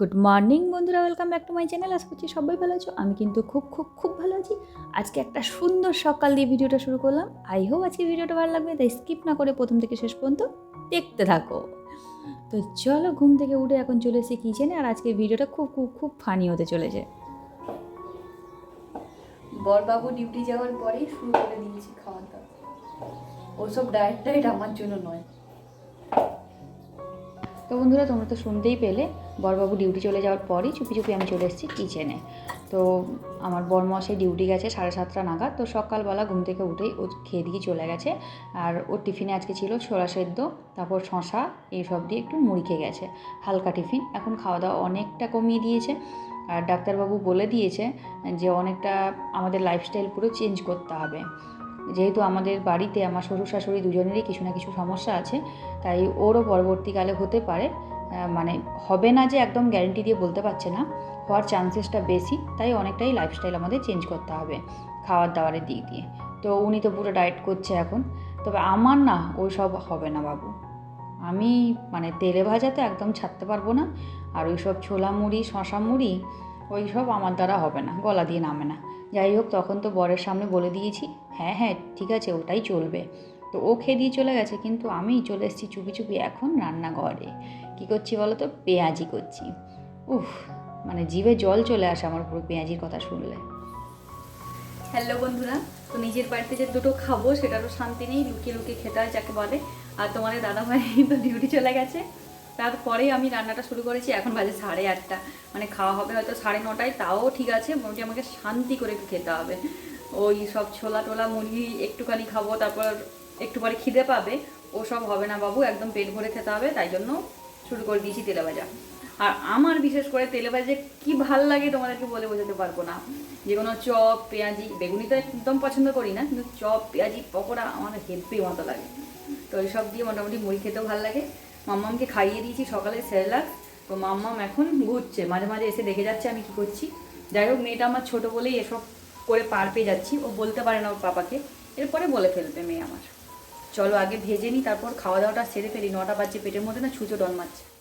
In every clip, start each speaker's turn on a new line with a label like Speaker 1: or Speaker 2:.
Speaker 1: Good morning বন্ধুরা welcome back to my channel আশা করছি সবাই ভালো আছো। আমি কিন্তু খুব খুব খুব ভালো আছি। আজকে একটা সুন্দর সকাল দিয়ে ভিডিওটা শুরু করলাম। আই হোপ আজকে ভিডিওটা ভালো লাগবে, তাই স্কিপ না করে প্রথম থেকে শেষ পর্যন্ত দেখতে থাকো। তো চলো, ঘুম থেকে উঠে এখন চলে এসেছি কিচেনে আর আজকে ভিডিওটা খুব খুব খুব ফানি হতে চলেছে। বরবাবু ডিউটি যাওয়ার পরেই শুরু করে দিয়েছি খাওয়া দাওয়া ওসব ডায়েট ডায়েট আমার জন্য নয়। তো বন্ধুরা, তোমরা তো শুনতেই পেলে, বরবাবু ডিউটি চলে যাওয়ার পরই চুপি চুপি আমি চলে এসেছি কিচেনে তো আমার বরমশাই ডিউটি গেছে সাড়ে সাতটা নাগাদ, তো সকালবেলা ঘুম থেকে উঠেই ও খেয়ে দিয়ে চলে গেছে। আর ওর টিফিনে আজকে ছিল ছোলা সেদ্ধ, তারপর শশা এইসব দিয়ে একটু মুড়ি খেয়ে গেছে, হালকা টিফিন। এখন খাওয়া দাওয়া অনেকটা কমিয়ে দিয়েছে। আর ডাক্তারবাবু বলে দিয়েছে যে অনেকটা আমাদের লাইফস্টাইল পুরো চেঞ্জ করতে হবে। যেহেতু আমাদের বাড়িতে আমার শ্বশুর শাশুড়ি দুজনেরই কিছু না কিছু সমস্যা আছে, তাই ওরও পরবর্তীকালে হতে পারে। মানে হবে না যে একদম গ্যারেন্টি দিয়ে বলতে পারছে না, হওয়ার চান্সেসটা বেশি, তাই অনেকটাই লাইফস্টাইল আমাদের চেঞ্জ করতে হবে খাওয়ার দাওয়ারের দিক দিয়ে। তো উনি তো পুরো ডায়েট করছে এখন, তবে আমার না ওই সব হবে না বাবু। আমি মানে তেলে ভাজাতে একদম ছাড়তে পারব না, আর ওই সব ছোলা মুড়ি শশা মুড়ি ওই সব আমার দ্বারা হবে না, গলা দিয়ে নামে না। যাই হোক, তখন তো বরের সামনে বলে দিয়েছি হ্যাঁ হ্যাঁ ঠিক আছে, ওটাই চলবে। তো ও খেয়ে দিয়ে চলে গেছে, কিন্তু আমি চলে এসেছি চুপি চুপি এখন রান্নাঘরে। কী করছি বলো তো? পেঁয়াজি করছি। উফ মানে জিভে জল চলে আসে আমার পুরো পেঁয়াজির কথা শুনলে। হ্যালো বন্ধুরা, তো নিজের বাড়িতে যে দুটো খাব, সেটারও শান্তি নেই, লুকিয়ে লুকিয়ে খেতে হয় যাকে বলে। আর তোমাদের দাদাভাই তো ডিউটি চলে গেছে। তারপরে আমি রান্নাটা শুরু করেছি, এখন বাজে সাড়ে আটটা। মানে খাওয়া হবে হয়তো সাড়ে নটায়, তাও ঠিক আছে, মোটামুটি আমাকে শান্তি করে খেতে হবে। ওই সব ছোলা টোলা মুরগি একটুখানি খাব, তারপর একটু পরে খিদে পাবে, ও সব হবে না বাবু, একদম পেট ভরে খেতে হবে, তাই জন্য শুরু করে দিয়েছি তেলে ভাজা। আর আমার বিশেষ করে তেলে ভাজা কি ভালো লাগে তোমাদেরকে বলে বোঝাতে পারব না। যে কোনো চপ, পেঁয়াজি, বেগুনি তো একদম পছন্দ করি না, কিন্তু চপ, পেঁয়াজি, পকোড়া আমার হেব্বি মতো লাগে। তো এইসব দিয়ে মোটামুটি মুড়ি খেতেও ভালো লাগে। মাম্মামকে খাইয়ে দিয়েছি সকালে সেরেলাক তো মাম্মাম এখন ঘুরছে, মাঝে মাঝে এসে দেখে যাচ্ছে আমি কি করছি। যাই হোক, মেয়েটা আমার ছোটো বলেই এসব করে পার পেয়ে যাচ্ছি। ও বলতে পারে না ওর পাপাকে। এরপরে বলে ফেলবে মেয়ে আমার। চলো আগে ভেজে নিই তারপর খাওয়া দাওয়াটা সেরে ফেলি। নটা বাজছে, পেটের মধ্যে না ছুঁচো ডন মারছে।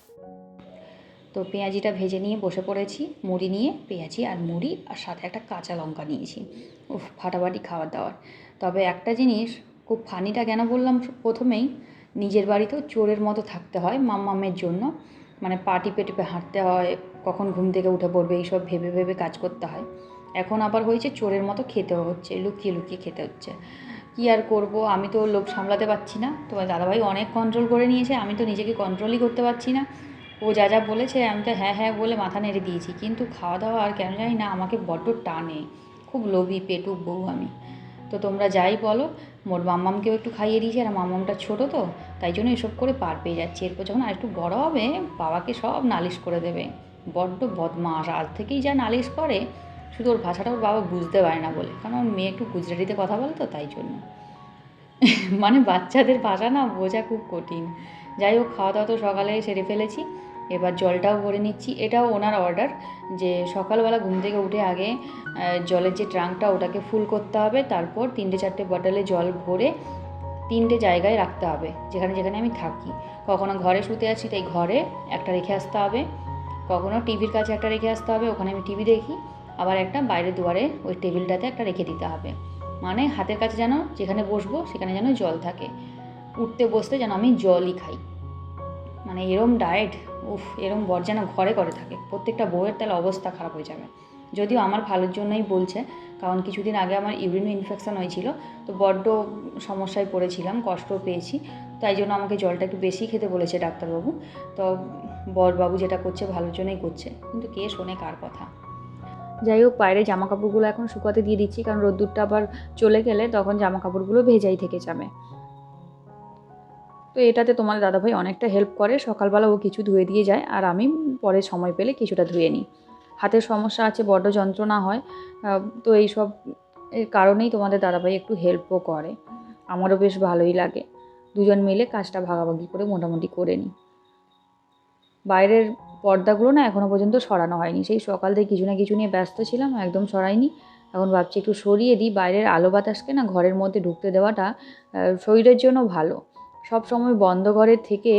Speaker 1: তো পেঁয়াজিটা ভেজে নিয়ে বসে পড়েছি, মুড়ি নিয়ে পেঁয়াজি আর মুড়ি আর সাথে একটা কাঁচা লঙ্কা নিয়েছি। উফ, ফাটাফাটি খাওয়ার দাওয়ার। তবে একটা জিনিস, খুব ফানিটা কেন বললাম প্রথমেই, নিজের বাড়িতেও চোরের মতো থাকতে হয় মাম্মামের জন্য। মানে পা টিপে হাঁটতে হয়, কখন ঘুম থেকে উঠে পড়বে, এইসব ভেবে ভেবে কাজ করতে হয়। এখন আবার হয়েছে চোরের মতো খেতে হচ্ছে, লুকিয়ে লুকিয়ে খেতে হচ্ছে। কী আর করব? আমি তো লোভ সামলাতে পারছি না। তোমার দাদাভাই অনেক কন্ট্রোল করে নিয়েছে, আমি তো নিজেকে কন্ট্রোলই করতে পারছি না। ও যা যা বলেছে, আমি তো হ্যাঁ হ্যাঁ বলে মাথা নেড়ে দিয়েছি। কিন্তু খাওয়া দাওয়া আর কেন জানি না, আমাকে বড্ড টানে। খুব লোভী পেটুক বউ আমি। তো তোমরা যাই বলো, মোর মাম্মামকেও একটু খাইয়ে দিয়েছি, আর মাম্মামটা ছোটো তো, তাই জন্য এসব করে পার পেয়ে যাচ্ছে। এরপর যখন আরেকটু বড় হবে, বাবাকে সব নালিশ করে দেবে। বড্ড বদমাস আজ থেকেই যা নালিশ করে শুধু ওর ভাষাটা ওর বাবা বুঝতে পারে না বলে। কারণ ওর মেয়ে একটু গুজরাটিতে কথা বলে তো তাই জন্য। মানে বাচ্চাদের ভাষা না বোঝা খুব কঠিন। যাই হোক খাওয়া দাওয়া তো সকালে সেরে ফেলেছি। এবার জলটাও ভরে নিচ্ছি। এটাও ওনার অর্ডার যে সকালবেলা ঘুম থেকে উঠে আগে জলের যে ট্রাঙ্কটা ওটাকে ফুল করতে হবে। তারপর তিনটে চারটে বটলে জল ভরে তিনটে জায়গায় রাখতে হবে, যেখানে যেখানে আমি থাকি। কখনো ঘরে শুতে আছি, তাই ঘরে একটা রেখে আসতে হবে। কখনো টিভির কাছে একটা রেখে আসতে হবে, ওখানে আমি টিভি দেখি। আবার একটা বাইরে দুয়ারে ওই টেবিলটাতে একটা রেখে দিতে হবে। মানে হাতের কাছে যেন যেখানে বসবো সেখানে যেন জল থাকে। উঠতে বসতে যেন আমি জলই খাই। মানে এরম ডায়েট উফ, এরম বর যেন ঘরে ঘরে থাকে। প্রত্যেকটা বউয়ের তাহলে অবস্থা খারাপ হয়ে যাবে। যদিও আমার ভালোর জন্যই বলছে, কারণ কিছুদিন আগে আমার ইউরিন ইনফেকশান হয়েছিল, তো বড্ড সমস্যায় পড়েছিলাম কষ্ট পেয়েছি। তাই জন্য আমাকে জলটা একটু বেশি খেতে বলেছে ডাক্তারবাবু। তো বরবাবু যেটা করছে ভালোর জন্যই করছে। কিন্তু কে শোনে কার কথা? যাই হোক, বাইরে জামা কাপড়গুলো এখন শুকাতে দিয়ে দিচ্ছি, কারণ রোদ্দুরটা আবার চলে গেলে তখন জামা কাপড়গুলো ভেজাই থেকে যাবে। তো এটাতে তোমার দাদাভাই অনেকটা হেল্প করে, সকালবেলা ও কিছু ধুয়ে দিয়ে যায়, আর আমি পরে সময় পেলে কিছুটা ধুয়ে নিই। হাতের সমস্যা আছে, বড্ড যন্ত্রণা হয় তো এই সব এর কারণেই তোমাদের দাদাভাই একটু হেল্পও করে। আমারও বেশ ভালোই লাগে। দুজন মিলে কাজটা ভাগাভাগি করে মোটামুটি করে নিই। বাইরের পর্দাগুলো না এখনও পর্যন্ত সরানো হয়নি। সেই সকাল থেকে কিছু না কিছু নিয়ে ব্যস্ত ছিলাম, একদম সরাইনি। এখন ভাবছি একটু সরিয়ে দিই। বাইরের আলো বাতাসকে না ঘরের মধ্যে ঢুকতে দেওয়াটা শরীরের জন্য ভালো। সব সময় বন্ধ ঘরের থেকে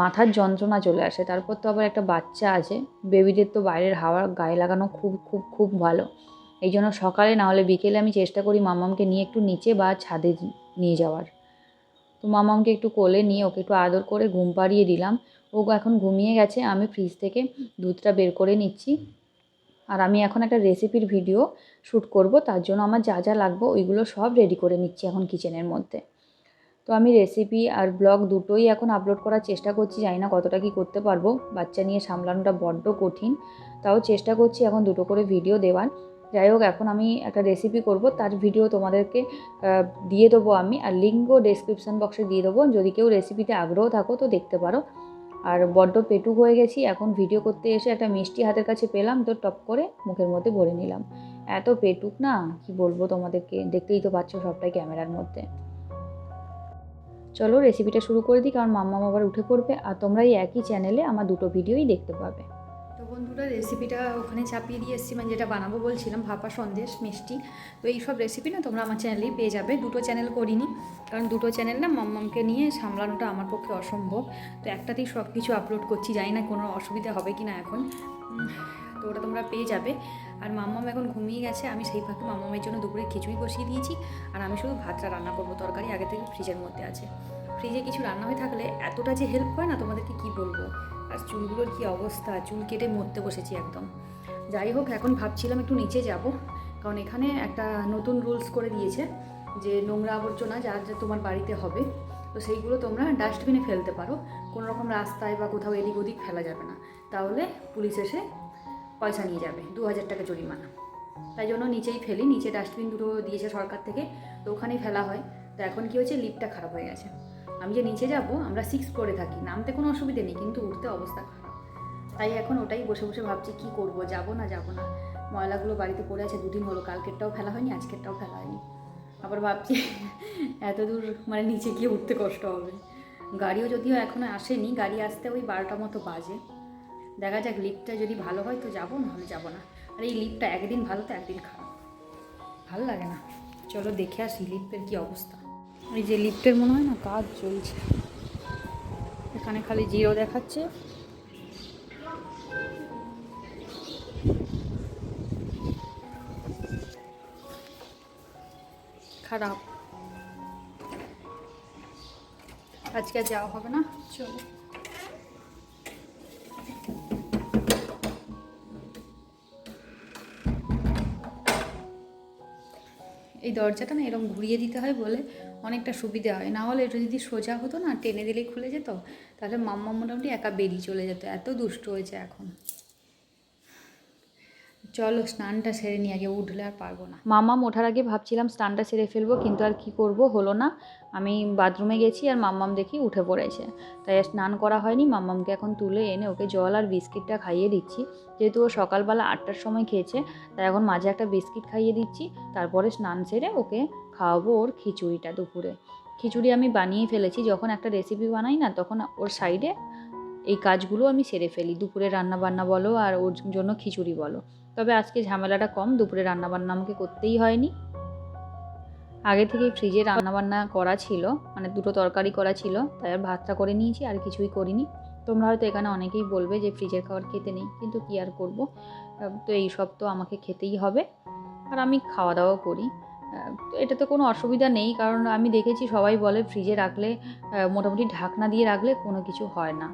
Speaker 1: মাথার যন্ত্রণা চলে আসে। তারপর তো আবার একটা বাচ্চা আছে। বেবিদের তো বাইরের হাওয়া গায়ে লাগানো খুব খুব খুব ভালো। এই জন্য সকালে না হলে বিকেলে আমি চেষ্টা করি মামামকে নিয়ে একটু নিচে বা ছাদে নিয়ে যাওয়ার। তো মামামকে একটু কোলে নিয়ে ওকে একটু আদর করে ঘুম পাড়িয়ে দিলাম। ও এখন ঘুমিয়ে গেছে, আমি ফ্রিজ থেকে দুধটা বের করে নিচ্ছি। আর আমি এখন একটা রেসিপির ভিডিও শ্যুট করব, তার জন্য আমার যা যা লাগবে ওইগুলো সব রেডি করে নিচ্ছি এখন কিচেনের মধ্যে। তো আমি রেসিপি আর ব্লগ দুটোই এখন আপলোড করার চেষ্টা করছি, জানি না কতটা কি করতে পারব। বাচ্চা নিয়ে সামলানোটা বড্ড কঠিন, তাও চেষ্টা করছি এখন দুটো করে ভিডিও দেওয়ার। যাই হোক, এখন আমি একটা রেসিপি করব, তার ভিডিও তোমাদেরকে দিয়ে দেবো আমি, আর লিঙ্কও ডেসক্রিপশান বক্সে দিয়ে দেবো। যদি কেউ রেসিপিতে আগ্রহ থাকো তো দেখতে পারো। আর বড্ড পেটুক হয়ে গেছি, এখন ভিডিও করতে এসে একটা মিষ্টি হাতের কাছে পেলাম তো টপ করে মুখের মধ্যে ভরে নিলাম। এত পেটুক না? কি বলব তোমাদেরকে? দেখতেই তো পাচ্ছ সবটাই ক্যামেরার মধ্যে। চলো রেসিপিটা শুরু করে দিই, কারণ মাম্মা আবার উঠে পড়বে। আর তোমরা এই একই চ্যানেলে আমার দুটো ভিডিওই দেখতে পাবে।
Speaker 2: তো বন্ধুরা রেসিপিটা ওখানে চাপিয়ে দিয়ে এসেছি মানে যেটা বানাবো বলছিলাম, ভাপা সন্দেশ মিষ্টি। তো এই সব রেসিপি না তোমরা আমার চ্যানেলেই পেয়ে যাবে। দুটো চ্যানেল করিনি। কারণ দুটো চ্যানেল না মাম্মামকে নিয়ে সামলানোটা আমার পক্ষে অসম্ভব। তো একটাতেই সব কিছু আপলোড করছি, জানি না কোনো অসুবিধা হবে কি না এখন। তো ওটা তোমরা পেয়ে যাবে। আর মাম্মাম এখন ঘুমিয়ে গেছে, আমি সেই ফাঁকে মাম্মামের জন্য দুপুরে খিচুড়ি বসিয়ে দিয়েছি। আর আমি শুধু ভাতটা রান্না করব, তরকারি আগে থেকে ফ্রিজের মধ্যে আছে। ফ্রিজে কিছু রান্না হয়ে থাকলে এতটা যে হেল্প হয় না তোমাদেরকে কি বলব? আর চুলগুলোর কি অবস্থা? চুল কেটে মরতে বসেছি একদম। যাই হোক, এখন ভাবছিলাম একটু নিচে যাব। কারণ এখানে একটা নতুন রুলস করে দিয়েছে। যে নোংরা আবর্জনা যা যা তোমার বাড়িতে হবে, তো সেইগুলো তোমরা ডাস্টবিনে ফেলতে পারো। কোনো রকম রাস্তায় বা কোথাও এদিক ওদিক ফেলা যাবে না। তাহলে পুলিশ এসে পয়সা নিয়ে যাবে, দু হাজার টাকা জরিমানা। তাই জন্য নিচেই ফেলি, নিচে ডাস্টবিন দুটো দিয়েছে সরকার থেকে, তো ওখানেই ফেলা হয়। তো এখন কি হয়েছে লিফটটা খারাপ হয়ে গেছে। আমি যে নিচে যাব, আমরা সিক্স ফ্লোরে থাকি। নামতে কোনো অসুবিধে নেই, কিন্তু উঠতে অবস্থা খারাপ। তাই এখন ওটাই বসে বসে ভাবছি, কি করব? যাব না যাব না। ময়লাগুলো বাড়িতে পড়ে আছে, দুদিন হলো, কালকেরটাও ফেলা হয়নি, আজকেরটাও ফেলা হয়নি। আবার ভাবছি, এত দূর মানে নিচে গিয়ে উঠতে কষ্ট হবে। গাড়িও যদিও এখনও আসেনি, গাড়ি আসতে ওই বারোটা মতো বাজে। দেখা যাক লিফটটা যদি ভালো হয় তো যাব, নাহলে যাব না। আর এই লিফটটা একদিন ভালো তো একদিন খারাপ। ভালো লাগে না। চলো দেখে আসি লিফটের কি অবস্থা। ওই যে লিফটের মনে হয় না কাজ চলছে। এখানে খালি জিরো দেখাচ্ছে। খারাপ। আজকে যাওয়া হবে না? চলো। এই দরজাটা না এরকম ঘুরিয়ে দিতে হয় বলে অনেকটা সুবিধা হয়। না হলে এটা যদি সোজা হতো না, টেনে দিলেই খুলে যেত, তাহলে মাম্মা মোটামুটি একা বেরিয়ে চলে যেত। এত দুষ্ট হয়েছে এখন। চলো স্নানটা সেরে নিয়ে আগে উঠলে আর পারব না।
Speaker 1: মাম্মাম ওঠার আগে ভাবছিলাম স্নানটা সেরে ফেলব, কিন্তু আর কি করব হলো না। আমি বাথরুমে গেছি আর মাম্মাম দেখি উঠে পড়েছে। তাই স্নান করা হয়নি, মাম্মামকে এখন তুলে এনে ওকে জল আর বিস্কিটটা খাইয়ে দিচ্ছি। যেহেতু ও সকালবেলা আটটার সময় খেয়েছে, তাই এখন মাঝে একটা বিস্কিট খাইয়ে দিচ্ছি। তারপরে স্নান সেরে ওকে খাওয়াবো ওর খিচুড়িটা দুপুরে। খিচুড়ি আমি বানিয়ে ফেলেছি, যখন একটা রেসিপি বানাই না, তখন ওর সাইডে এই কাজগুলো আমি সেরে ফেলি। দুপুরে রান্না বান্না বলো আর ওর জন্য খিচুড়ি বলো। তবে আজকে ঝামেলাটা কম, দুপুরে রান্নাবান্না আমাকে করতেই হয়নি। আগে থেকেই ফ্রিজে রান্নাবান্না করা ছিল মানে দুটো তরকারি করা ছিল, তাই আর ভাতটা করে নিয়েছি, আর কিছুই করিনি। তোমরা হয়তো এখানে অনেকেই বলবে যে ফ্রিজের খাবার খেতে নেই, কিন্তু কী আর করব? তো এই সব তো আমাকে খেতেই হবে, আর আমি খাওয়া দাওয়াও করি তো কোনো অসুবিধা নেই, কারণ আমি দেখেছি সবাই বলে ফ্রিজে রাখলে মোটামুটি ঢাকনা দিয়ে রাখলে কোনো কিছু হয় না।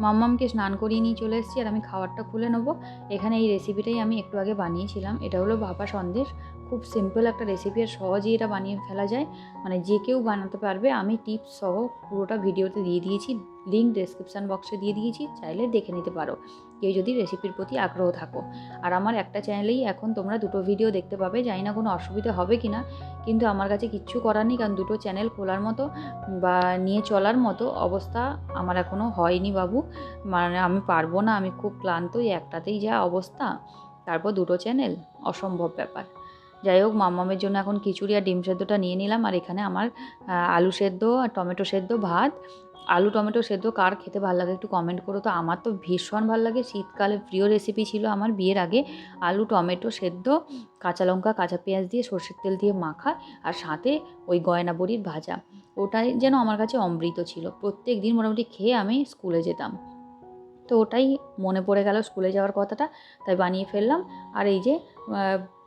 Speaker 1: মাম্মামকে স্নান করিয়ে নিয়ে চলে এসেছি আর আমি খাবারটা খুলে নেব। এখানে এই রেসিপিটাই আমি একটু আগে বানিয়েছিলাম। এটা হলো ভাপা সন্দেশ। খুব সিম্পল একটা রেসিপি আর সহজেই এটা বানিয়ে ফেলা যায়। মানে যে কেউ বানাতে পারবে। আমি টিপস সহ পুরোটা ভিডিওতে দিয়ে দিয়েছি। লিঙ্ক ডেসক্রিপশান বক্সে দিয়ে দিয়েছি। চাইলে দেখে নিতে পারো। কেউ যদি রেসিপির প্রতি আগ্রহ থাকো। আর আমার একটা চ্যানেলেই এখন তোমরা দুটো ভিডিও দেখতে পাবে, জানি না কোনো অসুবিধা হবে কি না কিন্তু আমার কাছে কিচ্ছু করার নেই, কারণ দুটো চ্যানেল খোলার মতো বা নিয়ে চলার মতো অবস্থা আমার এখনও হয়নি বাবু। মানে আমি পারব না, আমি খুব ক্লান্ত এই একটাতেই যা অবস্থা। তারপর দুটো চ্যানেল অসম্ভব ব্যাপার। যাই হোক, মাম্মামের জন্য এখন খিচুড়ি আর ডিম সেদ্ধটা নিয়ে নিলাম। আর এখানে আমার আলু সেদ্ধ আর টমেটো সেদ্ধ ভাত। আলু, টমেটো সেদ্ধ কার খেতে ভালো লাগে একটু কমেন্ট করো তো। আমার তো ভীষণ ভালো লাগে, শীতকালে প্রিয় রেসিপি ছিল আমার বিয়ের আগে আলু, টমেটো সেদ্ধ, কাঁচা লঙ্কা, কাঁচা পেঁয়াজ দিয়ে সর্ষের তেল দিয়ে মাখা আর সাথে ওই গয়না বড়ির ভাজা। ওটাই যেন আমার কাছে অমৃত ছিল। প্রত্যেক দিন মোটামুটি খেয়ে আমি স্কুলে যেতাম। তো ওটাই মনে পড়ে গেল স্কুলে যাওয়ার কথাটা, তাই বানিয়ে ফেললাম। আর এই যে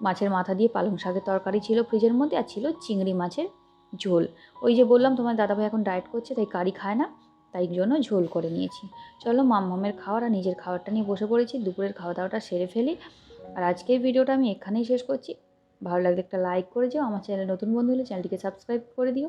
Speaker 1: মাছের মাথা দিয়ে পালং শাকের তরকারি ছিল ফ্রিজের মধ্যে আর ছিল চিংড়ি মাছের ঝোল। ওই যে বললাম, তোমার দাদাভাই এখন ডায়েট করছে, তাই কারি খায় না, তাই জন্য ঝোল করে নিয়েছি। চলো মাম্মামের খাওয়ার আর নিজের খাবারটা নিয়ে বসে পড়েছি, দুপুরের খাওয়া দাওয়াটা সেরে ফেলি। আর আজকের ভিডিওটা আমি এখানেই শেষ করছি। ভালো লাগলে একটা লাইক করে যাও আমার চ্যানেল নতুন বন্ধু হলে চ্যানেলটিকে সাবস্ক্রাইব করে দিও।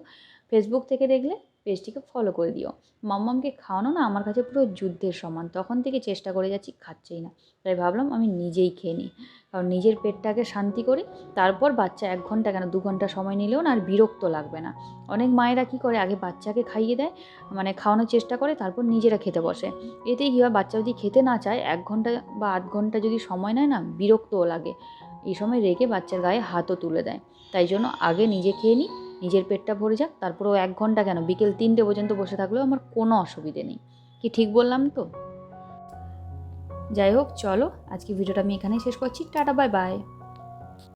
Speaker 1: ফেসবুক থেকে দেখলে পেজটিকে ফলো করে দিও। মাম্মামকে খাওয়ানো না আমার কাছে পুরো যুদ্ধের সমান। তখন থেকে চেষ্টা করে যাচ্ছি, খাচ্ছেই না। তাই ভাবলাম আমি নিজেই খেয়ে নিই। কারণ নিজের পেটটাকে শান্তি করি, তারপর বাচ্চা এক ঘণ্টা কেন দু ঘণ্টা সময় নিলেও না আর বিরক্ত লাগবে না। অনেক মায়েরা কী করে, আগে বাচ্চাকে খাইয়ে দেয় মানে খাওয়ানোর চেষ্টা করে, তারপর নিজেরা খেতে বসে। এতেই কী হয়, বাচ্চা যদি খেতে না চায়, এক ঘণ্টা বা আধ ঘণ্টা যদি সময় নেয় না, বিরক্তও লাগে। এই সময় রেগে বাচ্চার গায়ে হাতও তুলে দেয়। তাই জন্য আগে নিজে খেয়ে নিই নিজের পেটটা ভরে যাক, তারপরে এক ঘণ্টা কেন? বিকেল তিনটে পর্যন্ত বসে থাকলেও আমার কোনো অসুবিধে নেই। কি ঠিক বললাম তো? যাই হোক, চলো, আজকে ভিডিওটা আমি এখানেই শেষ করছি। Tata, bye bye.